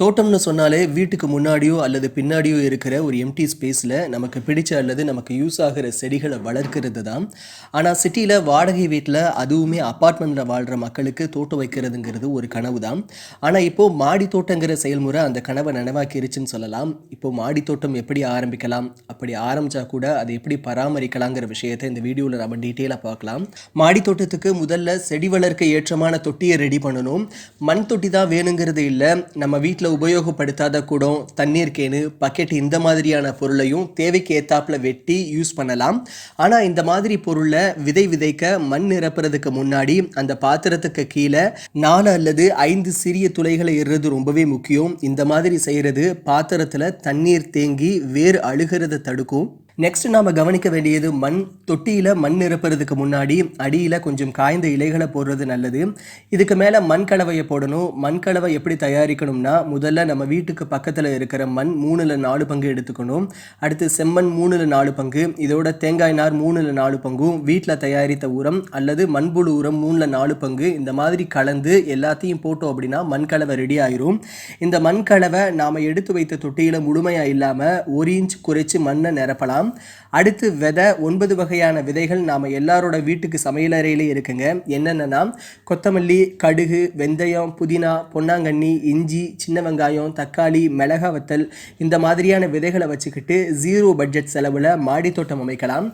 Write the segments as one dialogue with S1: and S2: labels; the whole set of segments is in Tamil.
S1: தோட்டம்னு சொன்னாலே வீட்டுக்கு முன்னாடியோ அல்லது பின்னாடியோ இருக்கிற ஒரு எம்டி ஸ்பேஸில் நமக்கு பிடிச்ச அல்லது நமக்கு யூஸ் ஆகிற செடிகளை வளர்க்கிறது தான். ஆனால் சிட்டியில் வாடகை வீட்டில் அதுவுமே அப்பார்ட்மெண்ட்டில் வாழ்கிற மக்களுக்கு தோட்டம் வைக்கிறதுங்கிறது ஒரு கனவு தான். ஆனால் இப்போது மாடி தோட்டங்கிற செயல்முறை அந்த கனவை நனவாக்கிருச்சுன்னு சொல்லலாம். இப்போ மாடி தோட்டம் எப்படி ஆரம்பிக்கலாம்? அப்படி ஆரம்பித்தா கூட அதை எப்படி பராமரிக்கலாங்கிற விஷயத்தை இந்த வீடியோவில் நம்ம டீட்டெயிலாக பார்க்கலாம். மாடி தோட்டத்துக்கு முதல்ல செடி வளர்க்க ஏற்றமான தொட்டியை ரெடி பண்ணணும். மண் தொட்டி தான் வேணுங்கிறது இல்லை நம்ம வீட்டில் உபயோகப்படுத்தாத குடம் தண்ணீர் கேனு பக்கெட் இந்த மாதிரியான பொருளையும் தேவைக்கு ஏத்தாப்பில் வெட்டி யூஸ் பண்ணலாம். ஆனால் இந்த மாதிரி பொருளை விதை விதைக்க மண் நிரப்புறதுக்கு முன்னாடி அந்த பாத்திரத்துக்கு கீழே நாலு அல்லது ஐந்து சிறிய துளைகளை இடுறது ரொம்பவே முக்கியம். இந்த மாதிரி செய்கிறது பாத்திரத்தில் தண்ணீர் தேங்கி வேர் அழுகிறத தடுக்கும். நெக்ஸ்ட் நாம் கவனிக்க வேண்டியது மண் தொட்டியில் மண் நிரப்புறதுக்கு முன்னாடி அடியில் கொஞ்சம் காய்ந்த இலைகளை போடுறது நல்லது. இதுக்கு மேலே மண் கலவையை போடணும். மண் கலவை எப்படி தயாரிக்கணும்னா முதல்ல நம்ம வீட்டுக்கு பக்கத்தில் இருக்கிற மண் மூணில் நாலு பங்கு எடுத்துக்கணும். அடுத்து செம்மண் மூணில் நாலு பங்கு இதோட தேங்காய் நார் மூணில் நாலு பங்கும் வீட்டில் தயாரித்த உரம் அல்லது மண்புழு உரம் மூணில் நாலு பங்கு இந்த மாதிரி கலந்து எல்லாத்தையும் போட்டோம் அப்படின்னா மண் கலவை ரெடி ஆயிரும். இந்த மண் கலவை நாம் எடுத்து வைத்த தொட்டியில் முழுமையாக இல்லாமல் ஒரு இன்ச் குறைச்சி மண்ணை நிரப்பலாம். அடுத்து விதை ஒன்பது வகையான விதைகள் நாம் எல்லாரோட வீட்டுக்கு சமையலறையிலே இருக்குங்க. என்னென்னா கொத்தமல்லி கடுகு வெந்தயம் புதினா பொன்னாங்கண்ணி இஞ்சி சின்ன வெங்காயம் தக்காளி மிளகா வத்தல் இந்த மாதிரியான விதைகளை வச்சுக்கிட்டு ஜீரோ பட்ஜெட் செலவில் மாடி தோட்டம் அமைக்கலாம்.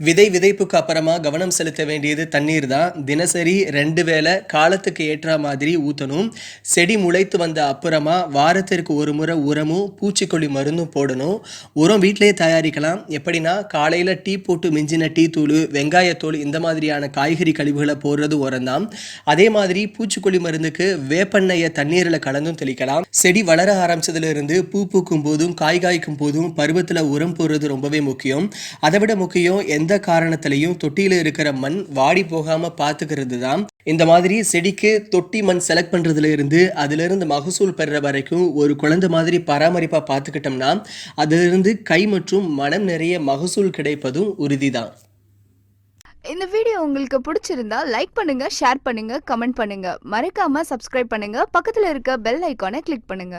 S1: விதை விதைப்புக்கு அப்புறமா கவனம் செலுத்த வேண்டியது தண்ணீர் தான். தினசரி ரெண்டு வேளை காலத்துக்கு ஏற்ற மாதிரி ஊற்றணும் செடி முளைத்து வந்த அப்புறமா வாரத்திற்கு ஒரு முறை உரமும் பூச்சிக்கொல்லி மருந்தும் போடணும். உரம் வீட்டிலேயே தயாரிக்கலாம். எப்படின்னா காலையில் டீ போட்டு மிஞ்சின டீ தூள் வெங்காயத்தூள் இந்த மாதிரியான காய்கறி கழிவுகளை போடுறது உரம் தான். அதே மாதிரி பூச்சிக்கொல்லி மருந்துக்கு வேப்பெண்ணெயை தண்ணீரில் கலந்தும் தெளிக்கலாம். செடி வளர ஆரம்பிச்சதுல இருந்து பூ பூக்கும் போதும் காய் காய்க்கும் போதும் பருவத்தில் உரம் போடுறது ரொம்பவே முக்கியம். அதை விட முக்கியம் எந்த காரணத்திலையும் தொட்டியில் இருக்கிற மண் வாடி போகாமல் பார்த்துக்கிறது தான் இந்த மாதிரி செடிக்கு தொட்டி மண் செலக்ட் பண்ணுறதுல இருந்து அதுலேருந்து மகசூல் பெறுற வரைக்கும் ஒரு குழந்தை மாதிரி பராமரிப்பாக பார்த்துக்கிட்டோம்னா அதிலிருந்து கை மற்றும் மனம் நிறைய மகசூல் கிடைப்பதும் உறுதி தான்
S2: இந்த வீடியோ உங்களுக்கு பிடிச்சிருந்தா லைக் பண்ணுங்க ஷேர் பண்ணுங்க கமெண்ட் பண்ணுங்க. மறக்காம சப்ஸ்கிரைப் பண்ணுங்க. பக்கத்துல இருக்க பெல் ஐக்கானை கிளிக் பண்ணுங்க.